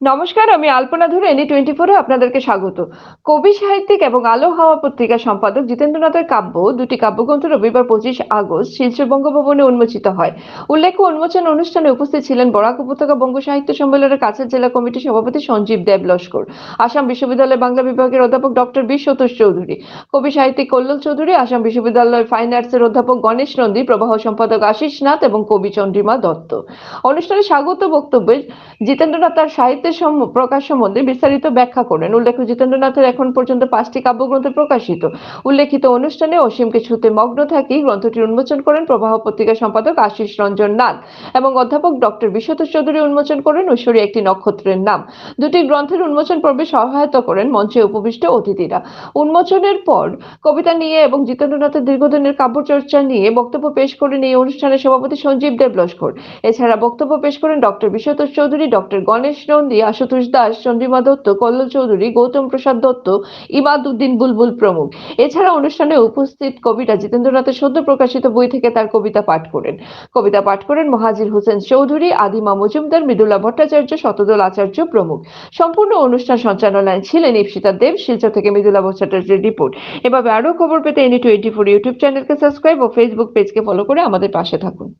নমস্কার, আমি আলপনা ধরে এনি টোয়েন্টি ফোরে আপনাদেরকে স্বাগত। কবি সাহিত্যিক এবং আলো হাওয়া পত্রিকার সম্পাদক জিতেন্দ্রনাথের কাব্য, দুটি কাব্যগ্রন্থ রবিবার পঁচিশ আগস্ট শিলচর বঙ্গভবনে উন্মোচিত হয়। উল্লেখ্য, উন্মোচন অনুষ্ঠানে উপস্থিত ছিলেন বরাক উপত্যকা বঙ্গ সাহিত্য সম্মেলনের কাছের জেলা কমিটির সভাপতি সঞ্জীব দেব লস্কর, আসাম বিশ্ববিদ্যালয় বাংলা বিভাগের অধ্যাপক ডক্টর বি সতোষ চৌধুরী, কবি সাহিত্যিক কল্লোল চৌধুরী, আসাম বিশ্ববিদ্যালয় ফাইন আর্টসের অধ্যাপক গণেশ নন্দী, প্রবাহ সম্পাদক আশিস নাথ এবং কবি চন্দ্রিমা দত্ত। অনুষ্ঠানে স্বাগত বক্তব্যে জিতেন্দ্রনাথ তার সাহিত্যের প্রকাশ সম্বন্ধে বিস্তারিত ব্যাখ্যা করেন উল্লেখ্য, জিতেন্দ্রনাথের এখন পর্যন্ত পাঁচটি কাব্যগ্রন্থ প্রকাশিত। উল্লেখিত অনুষ্ঠানে অসীমকে ছুতে মগ্ন থাকি গ্রন্থটি উন্মোচন করেন প্রবাহ পত্রিকা সম্পাদক আশিস রঞ্জন নাথ এবং অধ্যাপক ডক্টর বিশ্বতোষ চৌধুরী উন্মোচন করেন ঐশ্বরী একটি নক্ষত্রের নাম। দুটি গ্রন্থের উন্মোচন পর্বে সহায়তা করেন মঞ্চে উপবিষ্ট অতিথিরা। উন্মোচনের পর কবিতা নিয়ে এবং জিতেন্দ্রনাথের দীর্ঘদিনের কাব্যচর্চা নিয়ে বক্তব্য পেশ করেন এই অনুষ্ঠানের সভাপতি সঞ্জীব দেব লস্কর এছাড়া বক্তব্য পেশ করেন ডক্টর বিশ্বতোষ চৌধুরী, ডক্টর গণেশ নন্দী আশুতোষ দাস, চন্দ্রিমা দত্ত, কল্লোল চৌধুরী, গৌতম প্রসাদ দত্ত ইমাদ উদ্দিন বুলবুল প্রমুখ। এছাড়া অনুষ্ঠানে উপস্থিত কবিরা জিতেন্দ্রনাথের সদ্য প্রকাশিত বই থেকে তার কবিতা পাঠ করেন। কবিতা পাঠ করেন মহাজির হোসেন চৌধুরী, আদিমা মজুমদার, মৃদুলা ভট্টাচার্য, শতদল আচার্য প্রমুখ। সম্পূর্ণ অনুষ্ঠান সঞ্চালনায় ছিলেন ইপসিতা দেব, শিলচর থেকে মৃদুলা ভট্টাচার্যের রিপোর্ট। এভাবে আরও খবর পেতে এনি টোয়েন্টি ফোর ইউটিউব চ্যানেলকে সাবস্ক্রাইব ও ফেসবুক পেজকে ফলো করে আমাদের পাশে থাকুন।